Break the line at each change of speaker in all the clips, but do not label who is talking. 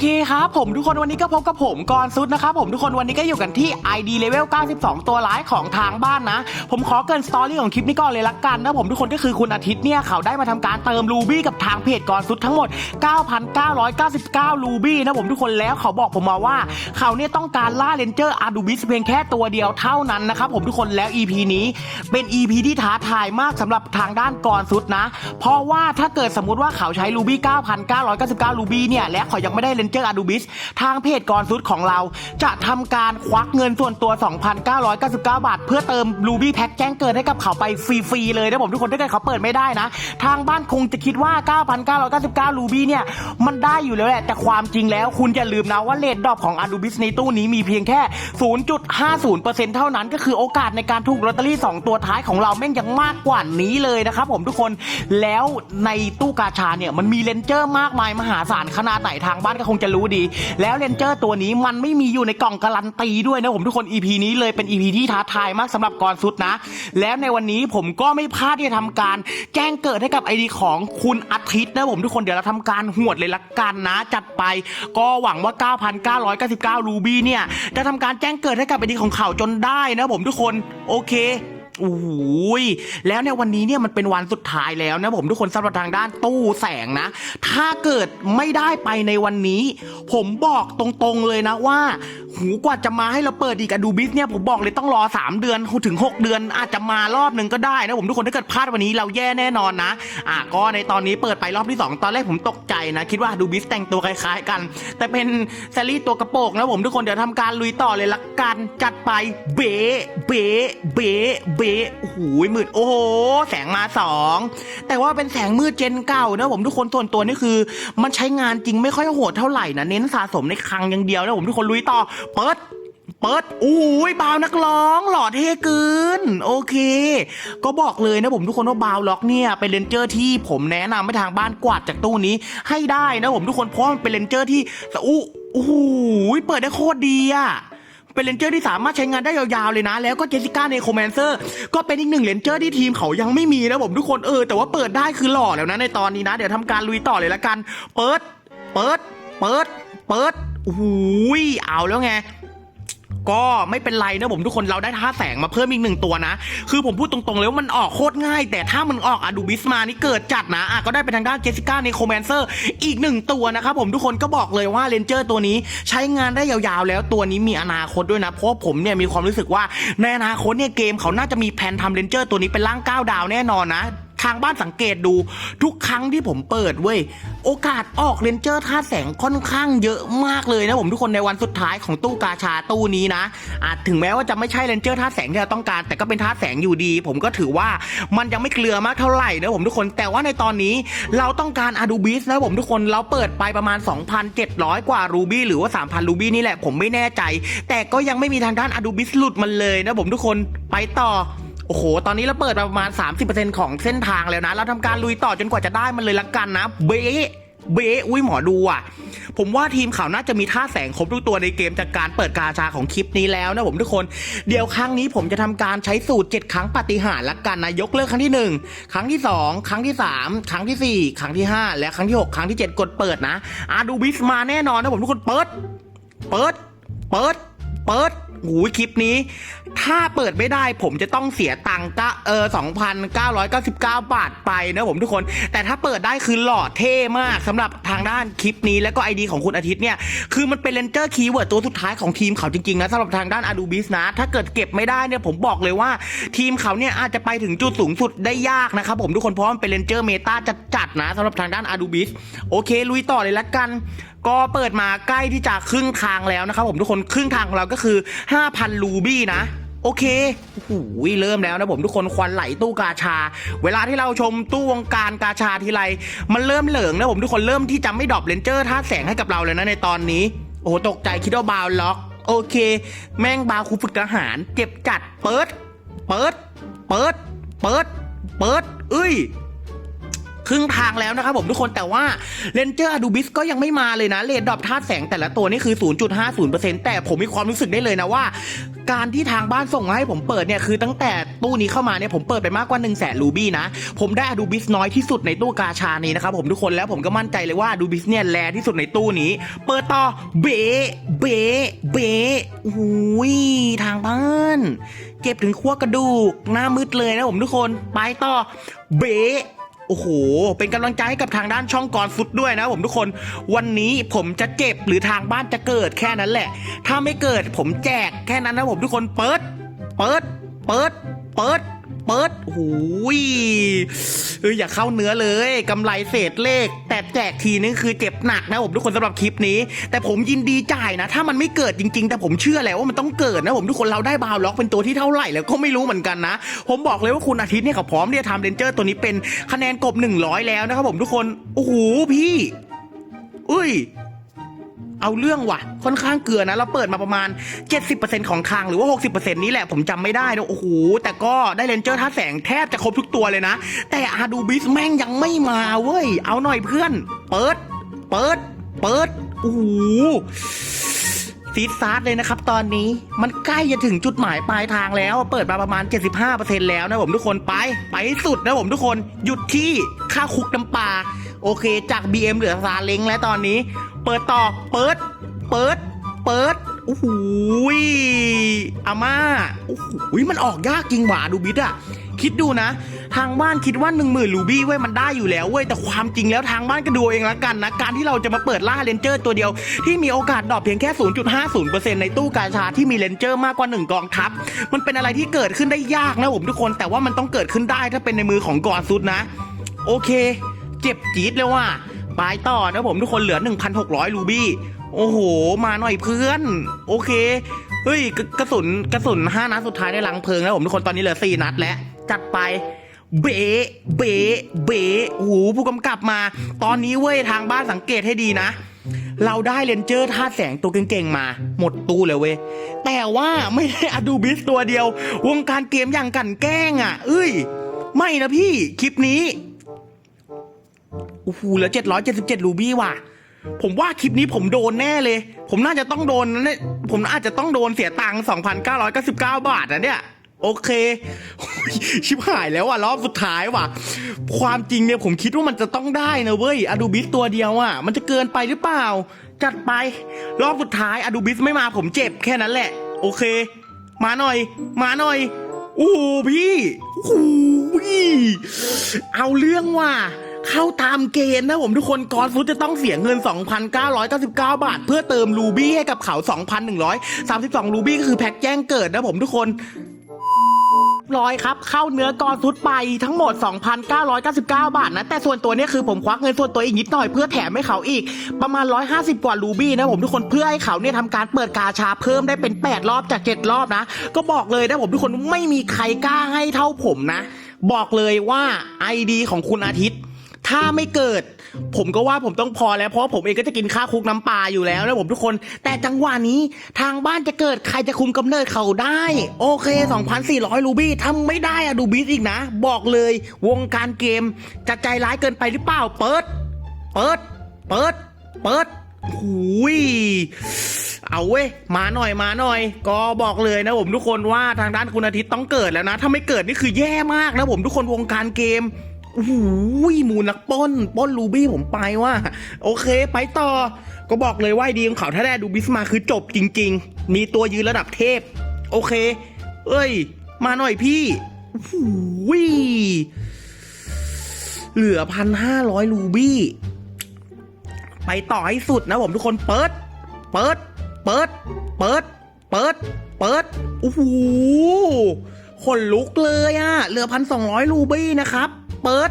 เคครับผมทุกคนวันนี้ก็พบกับผมกรซุดนะครับผมทุกคนวันนี้ก็อยู่กันที่ ID Level 92 ตัวร้ายของทางบ้านนะ ผมขอเกินสตอรี่ของคลิปนี้ก่อนเลยละกันนะผมทุกคนก็คือคุณอาทิตย์เนี่ยเขาได้มาทำการเติมรูบี้กับทางเพจกรซุดทั้งหมด 9,999 รูบี้นะผมทุกคนแล้วเขาบอกผมมาว่า เขาเนี่ยต้องการล่าเลนเจอร์อาดูบิสเพียงแค่ตัวเดียวเท่านั้นนะครับผมทุกคนแล้ว EP นี้เป็น EP ที่ท้าทายมากสำหรับทางด้านกรซุดนะ เพราะว่าถ้าเกิดสมมติว่าเขาใช้รูบี้9,999 รูบี้เนี่ยและเขายังไม่ได้เลนเจอร์อาดูบิสทางเพจกรซุดของเรา จะทำการควักเงินส่วนตัว 2,999 บาท เพื่อเติมรูบี้แพ็คแจ้งเกิดให้กับเขาไปฟรีๆเลยนะผมทุกคนถ้าเกิดเขาเปิดไม่ได้นะ ทางบ้านคงจะคิดว่า 9,999 รูบี้เนี่ย มันได้อยู่แล้วแหละ แต่ความจริงแล้วคุณอย่าลืมนะว่าเลทดรอปของอาดูบิสในตู้นี้มีเพียงแค่ 0.50%เท่านั้นก็คือโอกาสในการถูกลอตเตอรี่ 2 ตัวท้ายของเราแม่งยังมากกว่านี้เลยนะครับผมทุกคนแล้วในตู้กาชาเนี่ยมันมีเลนเจอร์มากมายมหาศาลขนาดไหนทางบ้านก็คงจะรู้ดี แล้วเลนเจอร์ตัวนี้มันไม่มีอยู่ในกล่องการันตีด้วยนะผมทุกคน EP นี้เลยเป็น EP ที่ท้าทายมากสำหรับกรสุดนะ แล้วในวันนี้ผมก็ไม่พลาดที่จะทำการแจ้งเกิดให้กับไอดีของคุณอาทิตย์นะผมทุกคนเดี๋ยวเราทำการหวดเลยละกันนะ จัดไปก็หวังว่า 9,999รูบี้เนี่ยจะทำการแจ้งเกิดให้กับไอดีของเขาจนได้นะผมทุกคนโอเค โอ้โหยแล้วในวันนี้เนี่ยมันเป็นวันสุดท้ายแล้วนะผมทุกคนสำหรับทางด้านตู้แสงนะ ถ้าเกิดไม่ได้ไปในวันนี้ ผมบอกตรงๆเลยนะว่า หูกว่าจะมาให้เราเปิดอีกอะดูบิสเนี่ยผมบอกเลยต้องรอ 3 เดือนถึง 6 เดือน อาจจะมารอบหนึ่งก็ได้นะผมทุกคนถ้าเกิดพลาดวันนี้เราแย่แน่นอนนะอะก็ในตอนนี้เปิดไปรอบที่ 2 ตอนแรกผมตกใจนะ คิดว่าดูบิสแต่งตัวคล้ายๆกัน แต่เป็นแซลลี่ตัวกระโปรงนะผมทุกคนเดี๋ยวทำการลุยต่อเลยละกันจัดไปเบ๋เบ๋เบ๋เบ๋โอ้โหมืด โอ้โห แสงมาสอง แต่ว่าเป็นแสงมืดเจนเก่านะผมทุกคนส่วนตัวนี่คือ มันใช้งานจริงไม่ค่อยโหดเท่าไหร่นะ เน้นสะสมในคลังอย่างเดียวนะผมทุกคนลุยต่อ เปิดเปิดอุ้ยบาวนักร้อง หล่อเท่เกิน โอเค ก็บอกเลยนะผมทุกคนว่าบาวล็อกเนี่ยเป็นเลนเจอร์ที่ผมแนะนำให้ทางบ้านกวาดจากตู้นี้ ให้ได้นะผมทุกคนเพราะมันเป็นเลนเจอร์ที่อู้โอ้โหเปิดได้โคตรดีอะ เป็นเลนเจอร์ที่สามารถใช้งานได้ยาวๆเลยนะ แล้วก็เจสิก้าในโคแมนเซอร์ก็เป็นอีกหนึ่งเลนเจอร์ที่ทีมเขายังไม่มีนะผมทุกคนเออแต่ว่าเปิดได้คือหล่อแล้วนะในตอนนี้นะ เดี๋ยวทำการลุยต่อเลยละกัน เปิด เปิด เปิด เปิดโอ้ยเอาแล้วไง ก็ไม่เป็นไรนะผมทุกคนเราได้ท่าแสงมาเพิ่มอีกหนึ่งตัวนะ คือผมพูดตรงๆเลยว่ามันออกโคตรง่าย แต่ถ้ามันออกอะดูบิสมานี่เกิดจัดนะอะก็ได้เป็นทางด้านเจสสิก้าในโคแมนเซอร์อีกหนึ่งตัวนะครับผมทุกคนก็บอกเลยว่าเลนเจอร์ตัวนี้ใช้งานได้ยาวๆ แล้วตัวนี้มีอนาคตด้วยนะ เพราะผมเนี่ยมีความรู้สึกว่าในอนาคตเนี่ยเกมเขาน่าจะมีแผนทำเลนเจอร์ตัวนี้เป็นร่างก้าวดาวแน่นอนนะ ทางบ้านสังเกตดู ทุกครั้งที่ผมเปิดเว้ยโอกาสออกเลนเจอร์ท่าแสงค่อนข้างเยอะมากเลยนะผมทุกคนในวันสุดท้ายของตู้กาชาตู้นี้นะอาจถึงแม้ว่าจะไม่ใช่เลนเจอร์ท่าแสงที่เราต้องการ แต่ก็เป็นท่าแสงอยู่ดี ผมก็ถือว่ามันยังไม่เกลือมากเท่าไหร่นะผมทุกคนแต่ว่าในตอนนี้เราต้องการอาดูบิสนะผมทุกคนเราเปิดไปประมาณ 2,700 กว่ารูบี้หรือว่า 3,000รูบี้นี่แหละผมไม่แน่ใจ แต่ก็ยังไม่มีทางด้านอาดูบิสหลุดมันเลยนะผมทุกคนไปต่อ โอ้โห ตอนนี้เราเปิดมาประมาณ 30%ของเส้นทางแล้วนะ เราทำการลุยต่อจนกว่าจะได้มันเลยละกันนะ เบะเบะอุ้ยหมอดูอะ ผมว่าทีมเขาวน่าจะมีท่าแสงครบทุกตัวในเกมจากการเปิดกาชาของคลิปนี้แล้วนะผมทุกคน เดี๋ยวครั้งนี้ผมจะทำการใช้สูตร 7 ครั้งปฏิหารละกันนะยกเลิกครั้งที่ 1 ครั้งที่ 2 ครั้งที่ 3 ครั้งทีสี่ 4 ครั้งที่ 5 และครั้งที่ 6 ครั้งที่ 7 กดเปิดนะอาดูบิสมาแน่นอนนะผมทุกคนเปิด เปิด เปิด เปิดหูยคลิปนี้ ถ้าเปิดไม่ได้ผมจะต้องเสียตังค์ก็เออ2,999 บาทไปนะผมทุกคน แต่ถ้าเปิดได้คือหล่อเท่มากสำหรับทางด้านคลิปนี้แล้วก็ไอดีของคุณอาทิตย์เนี่ย คือมันเป็นเลนเจอร์คีย์เวิร์ดตัวสุดท้ายของทีมเขาจริงๆนะสำหรับทางด้านอ d ดูบิสนะ ถ้าเกิดเก็บไม่ได้เนี่ยผมบอกเลยว่า ทีมเขาเนี่ยอาจจะไปถึงจุดสูงสุดได้ยากนะครับผมทุกคนเพราะมันเป็นเลนเจอร์เมตาจัดๆนะสำหรับทางด้านอ d ดูบิสโอเค ลุยต่อเลยละกันก็เปิดมาใกล้ที่จะครึ่งทางแล้วนะครับผมทุกคนครึ่งทางของเราก็คือ 5,000 รูบี้นะ โอเคโอ้โหเริ่มแล้วนะผมทุกคนควันไหลตู้กาชา เวลาที่เราชมตู้วงการกาชาทีไรมันเริ่มเหลิงนะผมทุกคนเริ่มที่จะไม่ดรอปเลนเจอร์ท่าแสงให้กับเราเลยนะในตอนนี้ โอ้โหตกใจคิดว่าบาวล็อก โอเค แม่งบาวคูฝึกทหาร เจ็บจัดเปิด เปิด เปิด เปิด เปิดเอ้ยครึ่งทางแล้วนะครับผมทุกคนแต่ว่าเลนเจอร์อดูบิสก็ยังไม่มาเลยนะเลดดรอปธาตุแสงแต่ละตัวนี่คือ 0.50%แต่ผมมีความรู้สึกได้เลยนะว่า การที่ทางบ้านส่งมาให้ผมเปิดเนี่ยคือตั้งแต่ตู้นี้เข้ามาเนี่ยผมเปิดไปมากกว่า1นึ่งแสนรูบี้นะ ผมได้อดูบิสน้อยที่สุดในตู้กาชานี้นะครับผมทุกคนแล้วผมก็มั่นใจเลยว่าดูบิสเนี่ยแรที่สุดในตู้นี้ เปิดต่อเบเบเบะอุ้ยทางบ้าน เก็บถึงขั้วกระดูกหน้ามืดเลยนะผมทุกคนไปต่อเบ โอ้โห เป็นกำลังใจให้กับทางด้านช่องกรฟุตด้วยนะผมทุกคน วันนี้ผมจะเจ็บหรือทางบ้านจะเกิดแค่นั้นแหละ ถ้าไม่เกิดผมแจกแค่นั้นนะผมทุกคน เปิด เปิด เปิด เปิด เปิดโอ้ยเอออย่าเข้าเนื้อเลยกำไรเศษเลข แต่แจกทีนึงคือเจ็บหนักนะผมทุกคนสำหรับคลิปนี้ แต่ผมยินดีจ่ายนะ ถ้ามันไม่เกิดจริง ๆ แต่ผมเชื่อแหละว่ามันต้องเกิดนะผมทุกคนเราได้บาวล็อกเป็นตัวที่เท่าไหร่แล้วก็ไม่รู้เหมือนกันนะ ผมบอกเลยว่าคุณอาทิตย์เนี่ยเขาพร้อมที่จะทำเรนเจอร์ตัวนี้เป็นคะแนนกบ 100 แล้วนะครับผมทุกคนโอ้โหพี่ อุ้ย เอาเรื่องว่ะ ค่อนข้างเกลือนะ เราเปิดมาประมาณ 70%ของทางหรือว่า 60%นี้แหละผมจำไม่ได้นะ โอ้โห แต่ก็ได้เลนเจอร์ท่าแสงแทบจะครบทุกตัวเลยนะ แต่อาดูบิสแม่งยังไม่มาเว้ย เอาหน่อยเพื่อน เปิด เปิด เปิด โอ้โหซีดซาร์ดเลยนะครับตอนนี้มันใกล้จะถึงจุดหมายปลายทางแล้ว เปิดมาประมาณ 75%แล้วนะผมทุกคนไป ไปสุดนะผมทุกคนหยุดที่ค่าคุกน้ำปลาโอเค จาก BM เหลือซาเล้งแล้วตอนนี้ เปิดต่อ เปิด เปิด เปิดโอ้โหอาม่าโอ้โหมันออกยากจริงหว่าดูบิดอะคิดดูนะ ทางบ้านคิดว่า 1 0,000ลูบี้เว้ยมันได้อยู่แล้วเว้ยแต่ความจริงแล้วทางบ้านก็ดูเองละกันนะ การที่เราจะมาเปิดล่าเลนเจอร์ตัวเดียว ที่มีโอกาสดรอปเพียงแค่ 0.50%ในตู้กาชาที่มีเลนเจอร์มากกว่า 1 กองทัพ มันเป็นอะไรที่เกิดขึ้นได้ยากนะผมทุกคนแต่ว่ามันต้องเกิดขึ้นได้ถ้าเป็นในมือของกอนซุดนะ โอเค เจ็บจี๊ดเลยว่ ปลายต่อนะผมทุกคนเหลือ 1,600 รูบี้ โอ้โห มาหน่อยเพื่อน โอเค เฮ้ยกระกระสุนกระสุน 5 นัดสุดท้ายได้ลังเพลิงแล้วผมทุกคนตอนนี้เหลือ 4 นัดแล้ว จัดไปเบะเบะเบะโอ้โหผู้กำกับมา ตอนนี้เว้ยทางบ้านสังเกตให้ดีนะ เราได้เลนเจอร์ธาแสงตัวเก่งๆมา หมดตู้เลยเว้ย แต่ว่าไม่ได้อดูบิสตัวเดียว วงการเกมอย่างกันแกล้งอะ เอ้ย ไม่นะพี่ คลิปนี้ โอ้โหเหลือเจ็ดร้อยเจ็ดสิบเจ็ดรูบี้ว่ะ ผมว่าคลิปนี้ผมโดนแน่เลย ผมน่าจะต้องโดนนะผมอาจจะต้องโดนเสียตังค์สองพันเก้าร้อยเก้าสิบเก้าบาทนะเนี่ย โอเค ชิบหายแล้วอะรอบสุดท้ายว่ะ ความจริงเนี่ยผมคิดว่ามันจะต้องได้นะเว้ยอดูบิสตัวเดียวอะ มันจะเกินไปหรือเปล่า จัดไป รอบสุดท้ายอดูบิสไม่มาผมเจ็บแค่นั้นแหละ โอเค มาหน่อย มาหน่อยโอ้โหพี่โอ้โหเอาเรื่องว่ะ เข้าตามเกณฑ์นะผมทุกคนกอนฟุตจะต้องเสียเงิน 2,999 บาท เพื่อเติมรูบี้ให้กับเขา 2,132 รูบี้ก็คือแพ็กแจ้งเกิดนะผมทุกคนร้อยครับเข้าเนื้อกอนซุดไปทั้งหมด 2,999 บาทนะ แต่ส่วนตัวเนี้ยคือผมควักเงินส่วนตัวอีกนิดหน่อยเพื่อแถมให้เขาอีก ประมาณ 150 กว่ารูบี้นะผมทุกคนเพื่อให้เขาเนี่ยทำการเปิดกาชาเพิ่มได้เป็น 8 รอบจาก 7 รอบนะ ก็บอกเลยนะผมทุกคนไม่มีใครกล้าให้เท่าผมนะ บอกเลยว่า ID ของคุณอาทิตย์ ถ้าไม่เกิด ผมก็ว่าผมต้องพอแล้ว เพราะผมเองก็จะกินข้าวคลุกน้ำปลาอยู่แล้วนะผมทุกคน แต่จังหวะนี้ทางบ้านจะเกิดใครจะคุมกำเนิดเขาได้ โอเค 2,400 รูบี้ทำไม่ได้อะดูบิสอีกนะ บอกเลยวงการเกมจะใจร้ายเกินไปหรือเปล่า เปิด เปิด เปิด เปิดหูยเอาเว้ยมาหน่อยมาหน่อย ก็บอกเลยนะผมทุกคนว่าทางด้านคุณอาทิตย์ต้องเกิดแล้วนะ ถ้าไม่เกิดนี่คือแย่มากนะผมทุกคนวงการเกม โอ้โหมูนักป้นป้นรูบี้ผมไปว่า โอเค ไปต่อ ก็บอกเลยว่าดีของเขาถ้าได้ดูบิสมาคือจบจริง ๆ มีตัวยืนระดับเทพ โอเค เอ้ย มาหน่อยพี่โอ้โหเหลือพันห้าร้อยรูบี้ ไปต่อให้สุดนะผมทุกคนเปิด เปิด เปิด เปิด เปิด เปิดโอ้โหขนลุกเลยอะเหลือพันสองร้อยรูบี้นะครับ เปิด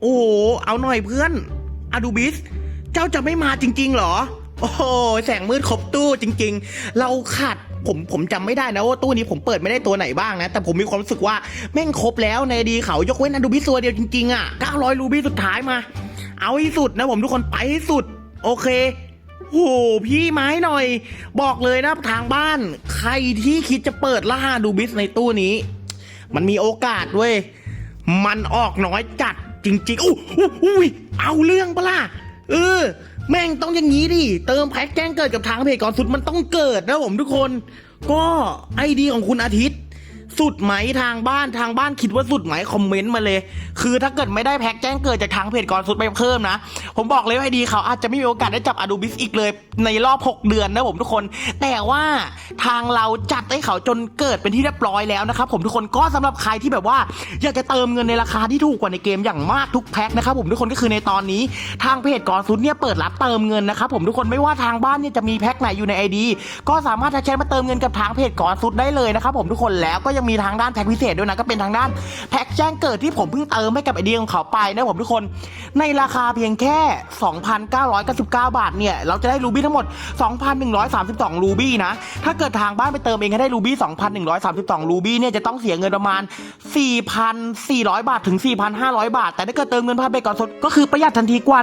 โอ้โห เอาหน่อยเพื่อนอะดูบิส เจ้าจะไม่มาจริง ๆ หรอ โอ้โห แสงมืดครบตู้จริง ๆ เราขาดผมผมจำไม่ได้นะว่าตู้นี้ผมเปิดไม่ได้ตัวไหนบ้างนะ แต่ผมมีความรู้สึกว่าแม่งครบแล้วในดีเขายกเว้นอะดูบิสตัวเดียวจริงๆอะ900รูบี้สุดท้ายมา เอาให้สุดนะผมทุกคนไปให้สุด โอเคโอ้โหพี่ไม้หน่อย บอกเลยนะทางบ้าน ใครที่คิดจะเปิดล่าดูบิสในตู้นี้ มันมีโอกาสเว้ย มันออกน้อยจัดจริงๆอู้อู้อุ้ยเอาเรื่องปะล่ะเออ แม่งต้องอย่างนี้ดิ เติมแพ็กแจ้งเกิดกับทางเพจก่อนสุดมันต้องเกิดนะผมทุกคน ก็ไอดีของคุณอาทิตย์ สุดไหมทางบ้านทางบ้านคิดว่าสุดไหมคอมเมนต์มาเลย คือถ้าเกิดไม่ได้แพ็กแจ้งเกิดจากทางเพจก่อนสุดไปเพิ่มนะ ผมบอกเลยว่าไอดีเขาอาจจะไม่มีโอกาสได้จับอ d ูบิสอีกเลย ในรอบ 6 เดือนนะผมทุกคน แต่ว่าทางเราจัดให้เขาจนเกิดเป็นที่เรียบร้อยแล้วนะครับผมทุกคนก็สำหรับใครที่แบบว่า อยากจะเติมเงินในราคาที่ถูกกว่าในเกมอย่างมากทุกแพ็คนะครับผมทุกคนก็คือในตอนนี้ทางเพจก่อนสุดเนี่ยเปิดรับเติมเงินนะครับผมทุกคนไม่ว่าทางบ้านเนี่ยจะมีแพ็คไหนอยู่ในไอดีก็สามารถทักแชทมาเติมเงินกับทางเพจก่อนสุดได้เลยนะครับผมทุกคนแล้วก็ยังมีทางด้านแพ็คพิเศษด้วยนะก็เป็นทางด้านแพ็คแจ้งเกิดที่ผมเพิ่งเติมให้กับไอเดียของเขาไปนะผมทุกคน ในราคาเพียงแค่ 2,999 บาทเนี่ยเราจะได้รูบี้ทั้งหมด 2,132 รูบี้นะถ้าเกิดทางบ้านไปเติมเองให้ได้รูบี้ 2,132 รูบี้เนี่ยจะต้องเสียเงินประมาณ 4,400 บาทถึง 4,500 บาท แต่ถ้าเกิดเติมเงินผ่านไปก่อนสดก็คือประหยัดทันทีกว่า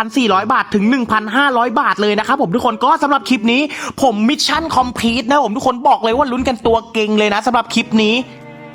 1,400 บาทถึง 1,500 บาทเลยนะครับผมทุกคนก็สำหรับคลิปนี้ผมมิชชั่นคอมพลีทนะผมทุกคนบอกเลยว่าลุ้นกันตัวเก่งเลยนะสำหรับคลิปนี้